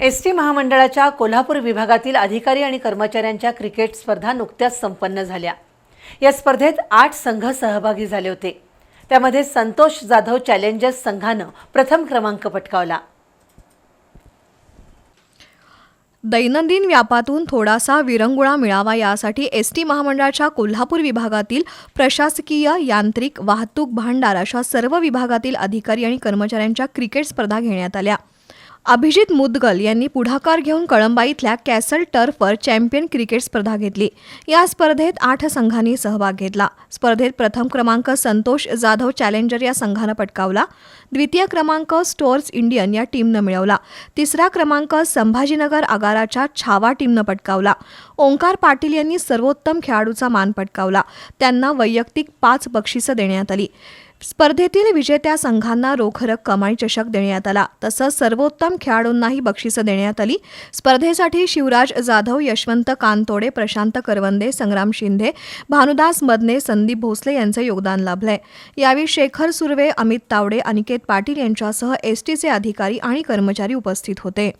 S T महामंडळाच्या कोल्हापूर विभागातील अधिकारी आणि कर्मचाऱ्यांच्या क्रिकेट स्पर्धा नुकत्याच संपन्न झाल्या. या स्पर्धेत आठ संघ सहभागी झाले होते. त्यामध्ये संतोष जाधव चॅलेंजर्स संघानं प्रथम क्रमांक पटकावला. दैनंदिन व्यापातून थोडासा विरंगुळा मिळावा यासाठी एस टी महामंडळाच्या कोल्हापूर विभागातील प्रशासकीय यांत्रिक वाहतूक भांडार अशा सर्व विभागातील अधिकारी आणि कर्मचाऱ्यांच्या क्रिकेट स्पर्धा घेण्यात आल्या. अभिजित मुदगल यांनी पुढाकार घेऊन कळंबा इथल्या कॅसल टर्फवर चॅम्पियन क्रिकेट स्पर्धा घेतली. या स्पर्धेत आठ संघांनी सहभाग घेतला. स्पर्धेत प्रथम क्रमांक संतोष जाधव चॅलेंजर या संघानं पटकावला. द्वितीय क्रमांक स्टोअर्स इंडियन या टीमनं मिळवला. तिसरा क्रमांक संभाजीनगर आगाराच्या छावा टीमनं पटकावला. ओंकार पाटील यांनी सर्वोत्तम खेळाडूचा मान पटकावला. त्यांना वैयक्तिक पाच बक्षिसं देण्यात आली. स्पर्धेतील विजेत्या संघांना रोख रक्कम आणि चषक देण्यात आला. तसंच सर्वोत्तम खेळाडूंनाही बक्षिसं देण्यात आली. स्पर्धेसाठी शिवराज जाधव यशवंत कानतोडे प्रशांत करवंदे संग्राम शिंदे भानुदास मदने संदीप भोसले यांचं योगदान लाभलंय. यावेळी शेखर सुर्वे अमित तावडे अनिकेत पाटील यांच्यासह एसटीचे अधिकारी आणि कर्मचारी उपस्थित होते.